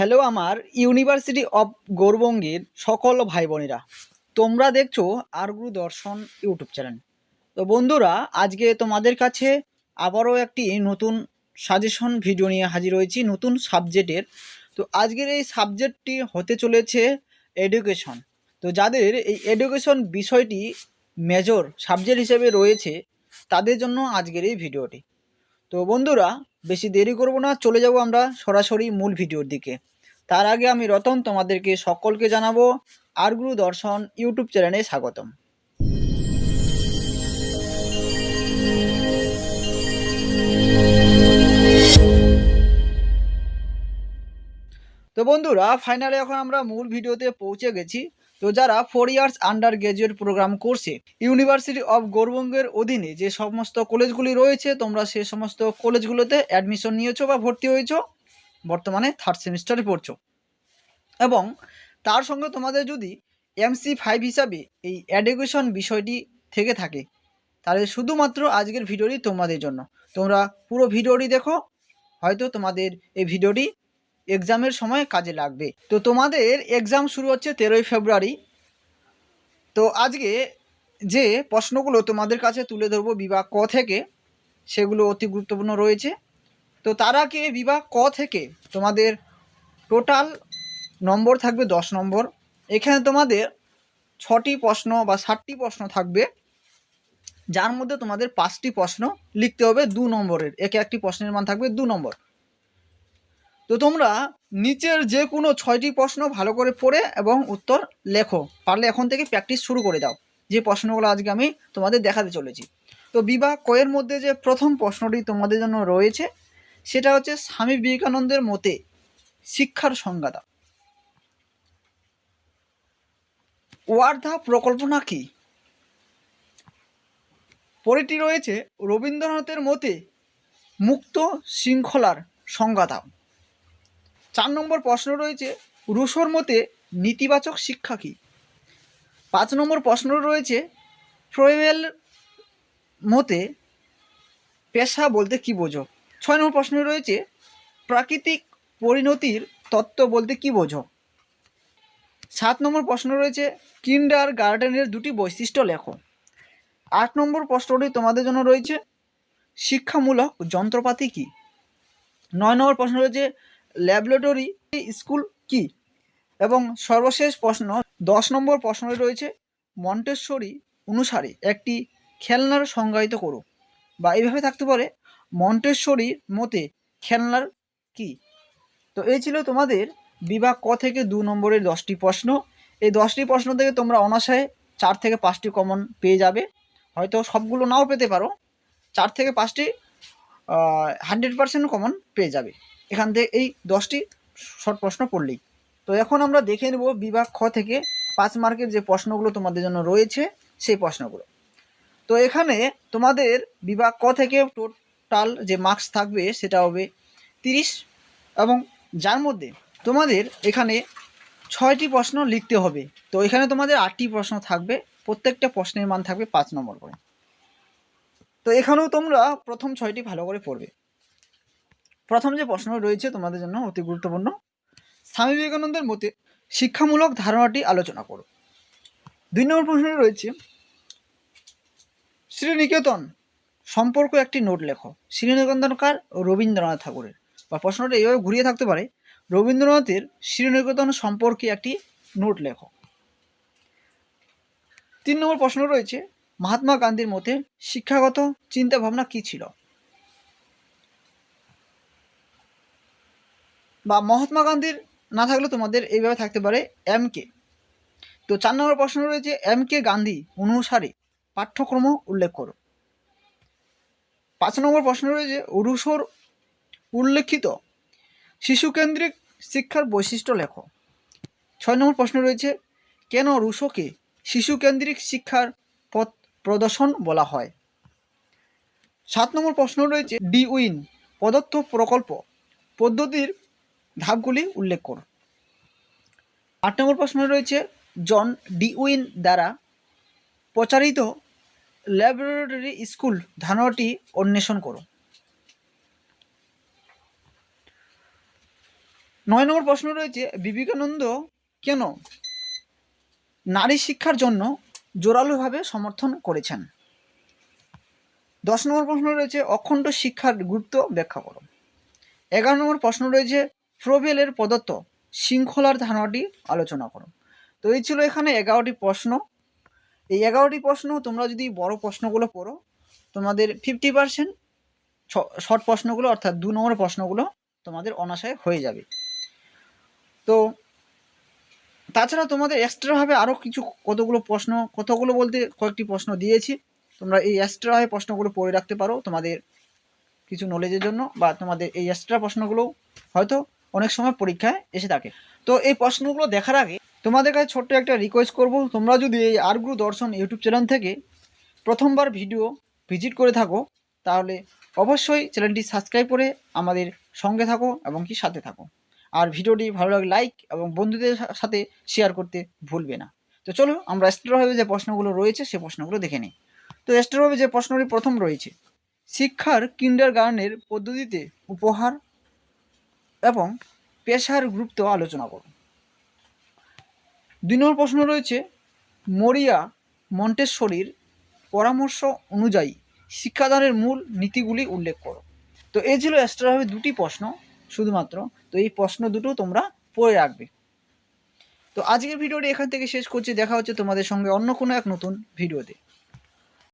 Hello আমার, university of গৌরবঙ্গের সকল ভাই বোনেরা তোমরা দেখছ আরগুরু দর্শন ইউটিউব চ্যানেল। তো বন্ধুরা, আজকে তোমাদের কাছে আবারও একটি নতুন সাজেশন ভিডিও নিয়ে হাজির হয়েছি, নতুন সাবজেক্টের তো আজকের এই সাবজেক্টটি হতে চলেছে এডুকেশন তো যাদের এই এডুকেশন বিষয়টি মেজর সাবজেক্ট হিসেবে রয়েছে, তাদের জন্য আজকের এই ভিডিওটি তো বন্ধুরা, বেশি দেরি করব না, চলে যাব আমরা সরাসরি মূল ভিডিওর দিকে। তার আগে আমি রতন তোমাদেরকে সকলকে জানাব, আরগুরু দর্শন ইউটিউব চ্যানেলে স্বাগতম। তো বন্ধুরা, ফাইনালে এখন আমরা মূল ভিডিওতে পৌঁছে গেছি। তো যারা four years under graduate program করছে ইউনিভার্সিটি অফ গৌরবঙ্গের অধীনে যে সমস্ত কলেজগুলি রয়েছে, তোমরা সে সমস্ত কলেজগুলোতে অ্যাডমিশন নিয়েছো বা ভর্তি হয়েছো, বর্তমানে থার্ড সেমিস্টারে পড়ছো। এবং তার সঙ্গে তোমাদের যদি এমসি ফাইভ হিসাবে এই অ্যাডুকেশন বিষয়টি থেকে থাকে, তাহলে শুধুমাত্র আজকের ভিডিওটি তোমাদের জন্য। তোমরা পুরো ভিডিওটি দেখো, হয়তো তোমাদের এই ভিডিওটি এক্সামের সময় কাজে লাগবে। তো তোমাদের এক্সাম শুরু হচ্ছে তেরোই ফেব্রুয়ারি। তো আজকে যে প্রশ্নগুলো তোমাদের কাছে তুলে ধরবো বিভাগ ক থেকে, সেগুলো অতি গুরুত্বপূর্ণ রয়েছে। তো তার আগে বিভাগ ক থেকে তোমাদের টোটাল নম্বর থাকবে দশ নম্বর। এখানে তোমাদের ছটি প্রশ্ন বা ষাটটি প্রশ্ন থাকবে। যার মধ্যে তোমাদের পাঁচটি প্রশ্ন লিখতে হবে দু নম্বরের। একে একটি প্রশ্নের মান থাকবে দু নম্বর। তো তোমরা নিচের যে কোনো ছয়টি প্রশ্ন ভালো করে পড়ে এবং উত্তর লেখো। পারলে এখন থেকে প্র্যাকটিস শুরু করে দাও। যে প্রশ্নগুলো আজকে আমি তোমাদের দেখাতে চলেছি। তো বিবাহ কয়ের মধ্যে যে প্রথম প্রশ্নটি তোমাদের জন্য রয়েছে, সেটা হচ্ছে স্বামী বিবেকানন্দের মতে শিক্ষার সংজ্ঞা ওয়ার্ধা প্রকল্পনা কি? পরেটি রয়েছে, রবীন্দ্রনাথের মতে মুক্ত শৃঙ্খলার সংজ্ঞা দাও। চার নম্বর প্রশ্ন রয়েছে, রুশোর মতে নেতিবাচক শিক্ষা কী? পাঁচ নম্বর প্রশ্ন রয়েছে, ফ্রোয়েল মতে পেশা বলতে কি বোঝো? ছয় নম্বর প্রশ্ন রয়েছে, প্রাকৃতিক পরিণতির তত্ত্ব বলতে কি বোঝো? সাত নম্বর প্রশ্ন রয়েছে, কিন্ডার গার্ডেনের দুটি বৈশিষ্ট্য লেখো। আট নম্বর প্রশ্নটি তোমাদের জন্য রয়েছে, শিক্ষামূলক যন্ত্রপাতি কি? নয় নম্বর প্রশ্ন রয়েছে ল্যাবরেটরি স্কুল কি? এবং সর্বশেষ প্রশ্ন, দশ নম্বর প্রশ্নে রয়েছে, মন্টেশ্বরী অনুসারে একটি খেলনার সংজ্ঞায়িত করো। বা এইভাবে থাকতে পারে, মন্টেশ্বরীর মতে খেলনার কি? তো এই ছিল তোমাদের বিভাগ ক থেকে দু নম্বরের দশটি প্রশ্ন। এই দশটি প্রশ্ন থেকে তোমরা অনাশয়ে চার থেকে পাঁচটি কমন পেয়ে যাবে। হয়তো সবগুলো নাও পেতে পারো। চার থেকে পাঁচটি হান্ড্রেড পার্সেন্ট কমন পেয়ে যাবে। এখান থেকে এই দশটি শর্ট প্রশ্ন পড়লেই তো এখন আমরা দেখে নেব বিভাগ খ থেকে পাঁচ মার্কের যে প্রশ্নগুলো তোমাদের জন্য রয়েছে, সেই প্রশ্নগুলো। তো এখানে তোমাদের বিভাগ ক থেকে টোটাল যে মার্কস থাকবে সেটা হবে তিরিশ এবং যার মধ্যে তোমাদের এখানে ছয়টি প্রশ্ন লিখতে হবে, তো এখানে তোমাদের আটটি প্রশ্ন থাকবে, প্রত্যেকটা প্রশ্নের মান থাকবে পাঁচ নম্বর করে। তো এখানেও তোমরা প্রথম ছয়টি ভালো করে পড়বে। প্রথম যে প্রশ্ন রয়েছে তোমাদের জন্য অতি গুরুত্বপূর্ণ, স্বামী বিবেকানন্দের মতে শিক্ষামূলক ধারণাটি আলোচনা করো। দুই নম্বর প্রশ্ন রয়েছে, শ্রীনিকেতন সম্পর্ক একটি নোট লেখো। শ্রীনিকেতনকার রবীন্দ্রনাথ ঠাকুরের। বা প্রশ্নটা এইভাবে ঘুরিয়ে থাকতে পারে, রবীন্দ্রনাথের শ্রীনিকেতন সম্পর্কে একটি নোট লেখো। তিন নম্বর প্রশ্ন রয়েছে, মহাত্মা গান্ধীর মতে শিক্ষাগত চিন্তাভাবনা কী ছিল? বা মহাত্মা গান্ধীর না থাকলে তোমাদের এইভাবে থাকতে পারে এম কে। তো চার নম্বর প্রশ্ন রয়েছে, এম কে গান্ধী অনুসারে পাঠ্যক্রম উল্লেখ করো। পাঁচ নম্বর প্রশ্ন রয়েছে, রুশোর উল্লেখিত শিশুকেন্দ্রিক শিক্ষার বৈশিষ্ট্য লেখো। ছয় নম্বর প্রশ্ন রয়েছে, কেন রুশোকে শিশুকেন্দ্রিক শিক্ষার পথ প্রদর্শন বলা হয়? সাত নম্বর প্রশ্ন রয়েছে, ডি উইন প্রদত্ত প্রকল্প পদ্ধতির ধাপগুলি উল্লেখ করুন। আট নম্বর প্রশ্ন রয়েছে, জন ডিউইন দ্বারা প্রচারিত ল্যাবরেটরি স্কুল ধারণাটি অন্বেষণ করো নয় নম্বর প্রশ্ন রয়েছে, বিবেকানন্দ কেন নারী শিক্ষার জন্য জোরালোভাবে সমর্থন করেছেন? দশ নম্বর প্রশ্ন রয়েছে, অখণ্ড শিক্ষার গুরুত্ব ব্যাখ্যা করো এগারো নম্বর প্রশ্ন রয়েছে প্রবেলের প্রদত্ত শৃঙ্খলার ধারণাটি আলোচনা করো। তো এই ছিল এখানে এগারোটি প্রশ্ন। এই এগারোটি প্রশ্ন তোমরা যদি বড় প্রশ্নগুলো পড়ো তোমাদের ফিফটি পার্সেন্ট শর্ট প্রশ্নগুলো অর্থাৎ দু নম্বর প্রশ্নগুলো তোমাদের অনাশায় হয়ে যাবে। তো তাছাড়া তোমাদের এক্সট্রাভাবে আরও কিছু কতগুলো প্রশ্ন, কতগুলো বলতে কয়েকটি প্রশ্ন দিয়েছি। তোমরা এই এক্সট্রাভাবে প্রশ্নগুলো পড়ে রাখতে পারো তোমাদের কিছু নলেজের জন্য বা তোমাদের এই এক্সট্রা প্রশ্নগুলো হয়তো অনেক সময় পরীক্ষায় এসে থাকে। তো এই প্রশ্নগুলো দেখার আগে তোমাদের কাছে ছোট্ট একটা রিকোয়েস্ট করব, তোমরা যদি এই আরগুরু দর্শন ইউটিউব চ্যানেল থেকে প্রথমবার ভিডিও ভিজিট করে থাকো, তাহলে অবশ্যই চ্যানেলটি সাবস্ক্রাইব করে আমাদের সঙ্গে থাকো এবং কি সাথে থাকো। আর ভিডিওটি ভালো লাগলে লাইক এবং বন্ধুদের সাথে শেয়ার করতে ভুলবে না। তো চলো, আমরা এক্সট্রাভাবে যে প্রশ্নগুলো রয়েছে, সে প্রশ্নগুলো দেখে নিই। তো এক্সট্রাভাবে যে প্রশ্নটি প্রথম রয়েছে, শিক্ষার কিন্ডার গার্ডেনের পদ্ধতিতে উপহার এবং পেশার গুরুত্ব আলোচনা করো দুই নম্বর প্রশ্ন রয়েছে, মরিয়া মন্টেশ্বরীর পরামর্শ অনুযায়ী শিক্ষাদানের মূল নীতিগুলি উল্লেখ করো। তো এই ছিল এক্সট্রাভাবে দুটি প্রশ্ন শুধুমাত্র। তো এই প্রশ্ন দুটো তোমরা পড়ে রাখবে। তো আজকের ভিডিওটি এখান থেকে শেষ করছি। দেখা হচ্ছে তোমাদের সঙ্গে অন্য কোনো এক নতুন ভিডিওতে।